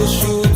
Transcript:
অন্তর জামি